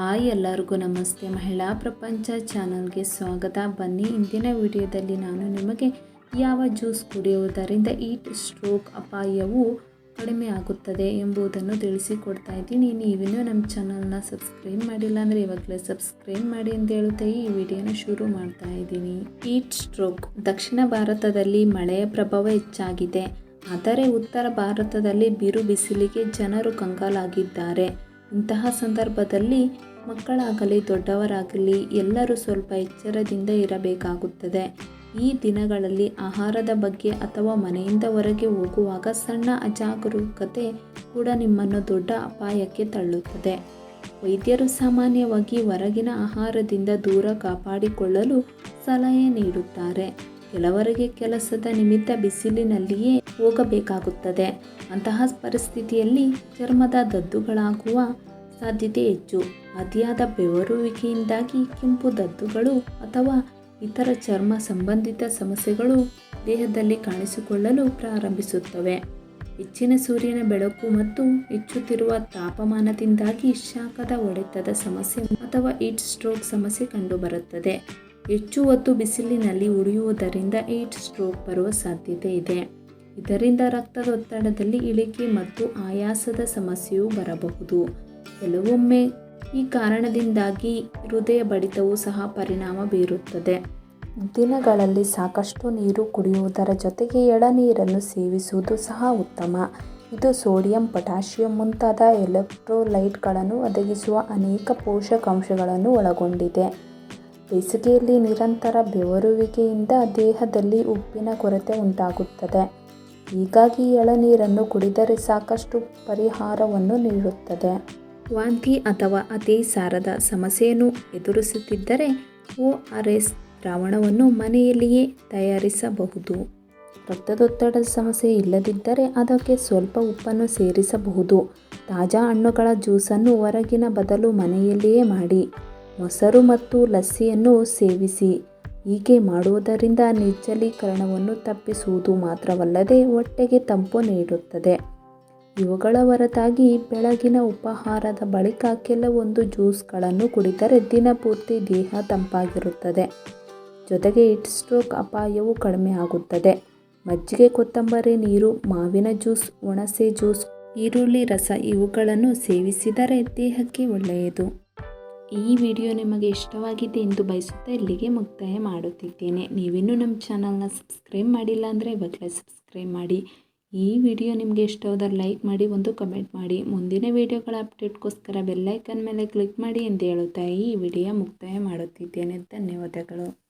Hi ಎಲ್ಲರಿಗೂ ನಮಸ್ತೆ. ಮಹಿಳಾ ಪ್ರಪಂಚ ಚಾನಲ್ಗೆ ಸ್ವಾಗತ. ಬನ್ನಿ, ಇಂದಿನ ವಿಡಿಯೋದಲ್ಲಿ ನಾನು ನಿಮಗೆ ಯಾವ ಜ್ಯೂಸ್ ಕುಡಿಯುವುದರಿಂದ ಈಟ್ ಸ್ಟ್ರೋಕ್ ಅಪಾಯವು ಕಡಿಮೆ ಆಗುತ್ತದೆ ಎಂಬುದನ್ನು ತಿಳಿಸಿಕೊಡ್ತಾ ಇದ್ದೀನಿ. ನೀವಿನ್ನೂ ನಮ್ಮ ಚಾನಲ್ನ ಸಬ್ಸ್ಕ್ರೈಬ್ ಮಾಡಿಲ್ಲ ಅಂದರೆ ಇವಾಗಲೇ ಸಬ್ಸ್ಕ್ರೈಬ್ ಮಾಡಿ ಅಂತ ಹೇಳುತ್ತಾ. ಈ ವಿಡಿಯೋನ ಶುರು ಮಾಡ್ತಾ ಇದ್ದೀನಿ. ಈಟ್ ಸ್ಟ್ರೋಕ್ ದಕ್ಷಿಣ ಭಾರತದಲ್ಲಿ ಮಳೆಯ ಪ್ರಭಾವ ಹೆಚ್ಚಾಗಿದೆ. ಆದರೆ ಉತ್ತರ ಭಾರತದಲ್ಲಿ ಬಿರು ಬಿಸಿಲಿಗೆ ಜನರು ಕಂಗಾಲಾಗಿದ್ದಾರೆ. ಇಂತಹ ಸಂದರ್ಭದಲ್ಲಿ ಮಕ್ಕಳಾಗಲಿ, ದೊಡ್ಡವರಾಗಲಿ ಎಲ್ಲರೂ ಸ್ವಲ್ಪ ಎಚ್ಚರದಿಂದ ಇರಬೇಕಾಗುತ್ತದೆ. ಈ ದಿನಗಳಲ್ಲಿ ಆಹಾರದ ಬಗ್ಗೆ ಅಥವಾ ಮನೆಯಿಂದ ಹೊರಗೆ ಹೋಗುವಾಗ ಸಣ್ಣ ಅಜಾಗರೂಕತೆ ಕೂಡ ನಿಮ್ಮನ್ನು ದೊಡ್ಡ ಅಪಾಯಕ್ಕೆ ತಳ್ಳುತ್ತದೆ. ವೈದ್ಯರು ಸಾಮಾನ್ಯವಾಗಿ ಹೊರಗಿನ ಆಹಾರದಿಂದ ದೂರ ಕಾಪಾಡಿಕೊಳ್ಳಲು ಸಲಹೆ ನೀಡುತ್ತಾರೆ. ಕೆಲವರಿಗೆ ಕೆಲಸದ ನಿಮಿತ್ತ ಬಿಸಿಲಿನಲ್ಲಿಯೇ ಹೋಗಬೇಕಾಗುತ್ತದೆ. ಅಂತಹ ಪರಿಸ್ಥಿತಿಯಲ್ಲಿ ಚರ್ಮದ ದದ್ದುಗಳಾಗುವ ಸಾಧ್ಯತೆ ಹೆಚ್ಚು. ಅತಿಯಾದ ಬೆವರುವಿಕೆಯಿಂದಾಗಿ ಕೆಂಪು ದದ್ದುಗಳು ಅಥವಾ ಇತರ ಚರ್ಮ ಸಂಬಂಧಿತ ಸಮಸ್ಯೆಗಳು ದೇಹದಲ್ಲಿ ಕಾಣಿಸಿಕೊಳ್ಳಲು ಪ್ರಾರಂಭಿಸುತ್ತವೆ. ಹೆಚ್ಚಿನ ಸೂರ್ಯನ ಬೆಳಕು ಮತ್ತು ಹೆಚ್ಚುತ್ತಿರುವ ತಾಪಮಾನದಿಂದಾಗಿ ಶಾಖದ ಒಡೆತದ ಸಮಸ್ಯೆ ಅಥವಾ ಈಟ್ ಸ್ಟ್ರೋಕ್ ಸಮಸ್ಯೆ ಕಂಡುಬರುತ್ತದೆ. ಹೆಚ್ಚು ಹೊತ್ತು ಬಿಸಿಲಿನಲ್ಲಿ ಉಳಿಯುವುದರಿಂದ ಈಟ್ ಸ್ಟ್ರೋಕ್ ಬರುವ ಸಾಧ್ಯತೆ ಇದೆ. ಇದರಿಂದ ರಕ್ತದೊತ್ತಡದಲ್ಲಿ ಇಳಿಕೆ ಮತ್ತು ಆಯಾಸದ ಸಮಸ್ಯೆಯೂ ಬರಬಹುದು. ಕೆಲವೊಮ್ಮೆ ಈ ಕಾರಣದಿಂದಾಗಿ ಹೃದಯ ಬಡಿತವೂ ಸಹ ಪರಿಣಾಮ ಬೀರುತ್ತದೆ. ದಿನಗಳಲ್ಲಿ ಸಾಕಷ್ಟು ನೀರು ಕುಡಿಯುವುದರ ಜೊತೆಗೆ ಎಳನೀರನ್ನು ಸೇವಿಸುವುದು ಸಹ ಉತ್ತಮ. ಇದು ಸೋಡಿಯಂ, ಪೊಟ್ಯಾಷಿಯಂ ಮುಂತಾದ ಎಲೆಕ್ಟ್ರೋಲೈಟ್ಗಳನ್ನು ಒದಗಿಸುವ ಅನೇಕ ಪೋಷಕಾಂಶಗಳನ್ನು ಒಳಗೊಂಡಿದೆ. ಬೇಸಿಗೆಯಲ್ಲಿ ನಿರಂತರ ಬೆವರುವಿಕೆಯಿಂದ ದೇಹದಲ್ಲಿ ಉಪ್ಪಿನ ಕೊರತೆ ಉಂಟಾಗುತ್ತದೆ. ಹೀಗಾಗಿ ಎಳನೀರನ್ನು ಕುಡಿದರೆ ಸಾಕಷ್ಟು ಪರಿಹಾರವನ್ನು ನೀಡುತ್ತದೆ. ವಾಂತಿ ಅಥವಾ ಅತಿ ಸಾರದ ಸಮಸ್ಯೆಯನ್ನು ಎದುರಿಸುತ್ತಿದ್ದರೆ ಒ ಆರ್ ಎಸ್ ದ್ರಾವಣವನ್ನು ಮನೆಯಲ್ಲಿಯೇ ತಯಾರಿಸಬಹುದು. ರಕ್ತದೊತ್ತಡದ ಸಮಸ್ಯೆ ಇಲ್ಲದಿದ್ದರೆ ಅದಕ್ಕೆ ಸ್ವಲ್ಪ ಉಪ್ಪನ್ನು ಸೇರಿಸಬಹುದು. ತಾಜಾ ಹಣ್ಣುಗಳ ಜ್ಯೂಸನ್ನು ಹೊರಗಿನ ಬದಲು ಮನೆಯಲ್ಲಿಯೇ ಮಾಡಿ, ಮೊಸರು ಮತ್ತು ಲಸ್ಸಿಯನ್ನು ಸೇವಿಸಿ. ಹೀಗೆ ಮಾಡುವುದರಿಂದ ನಿರ್ಜಲೀಕರಣವನ್ನು ತಪ್ಪಿಸುವುದು ಮಾತ್ರವಲ್ಲದೆ ಹೊಟ್ಟೆಗೆ ತಂಪು ನೀಡುತ್ತದೆ. ಇವುಗಳ ಹೊರತಾಗಿ ಬೆಳಗಿನ ಉಪಹಾರದ ಬಳಿಕ ಕೆಲವೊಂದು ಜ್ಯೂಸ್ಗಳನ್ನು ಕುಡಿದರೆ ದಿನಪೂರ್ತಿ ದೇಹ ತಂಪಾಗಿರುತ್ತದೆ. ಜೊತೆಗೆ ಹಿಟ್ ಸ್ಟ್ರೋಕ್ ಅಪಾಯವು ಕಡಿಮೆ ಆಗುತ್ತದೆ. ಮಜ್ಜಿಗೆ, ಕೊತ್ತಂಬರಿ, ನೀರು, ಮಾವಿನ ಜ್ಯೂಸ್ ಒಣಸೆ ಜ್ಯೂಸ್, ಈರುಳ್ಳಿ, ರಸ ಇವುಗಳನ್ನು ಸೇವಿಸಿದರೆ ದೇಹಕ್ಕೆ ಒಳ್ಳೆಯದು. ಈ ವಿಡಿಯೋ ನಿಮಗೆ ಇಷ್ಟವಾಗಿದೆ ಎಂದು ಬಯಸುತ್ತಾ ಇಲ್ಲಿಗೆ ಮುಕ್ತಾಯ ಮಾಡುತ್ತಿದ್ದೇನೆ. ನೀವಿನ್ನೂ ನಮ್ಮ ಚಾನಲ್ನ ಸಬ್ಸ್ಕ್ರೈಬ್ ಮಾಡಿಲ್ಲ ಅಂದರೆ ಇವಾಗಲೇ ಸಬ್ಸ್ಕ್ರೈಬ್ ಮಾಡಿ. ಈ ವಿಡಿಯೋ ನಿಮಗೆ ಇಷ್ಟವಾದರೆ ಲೈಕ್ ಮಾಡಿ, ಒಂದು ಕಮೆಂಟ್ ಮಾಡಿ. ಮುಂದಿನ ವಿಡಿಯೋಗಳ ಅಪ್ಡೇಟ್ಗೋಸ್ಕರ ಬೆಲ್ಲೈಕನ್ ಮೇಲೆ ಕ್ಲಿಕ್ ಮಾಡಿ ಎಂದು ಹೇಳುತ್ತಾ ಈ ವಿಡಿಯೋ ಮುಕ್ತಾಯ ಮಾಡುತ್ತಿದ್ದೇನೆ. ಧನ್ಯವಾದಗಳು.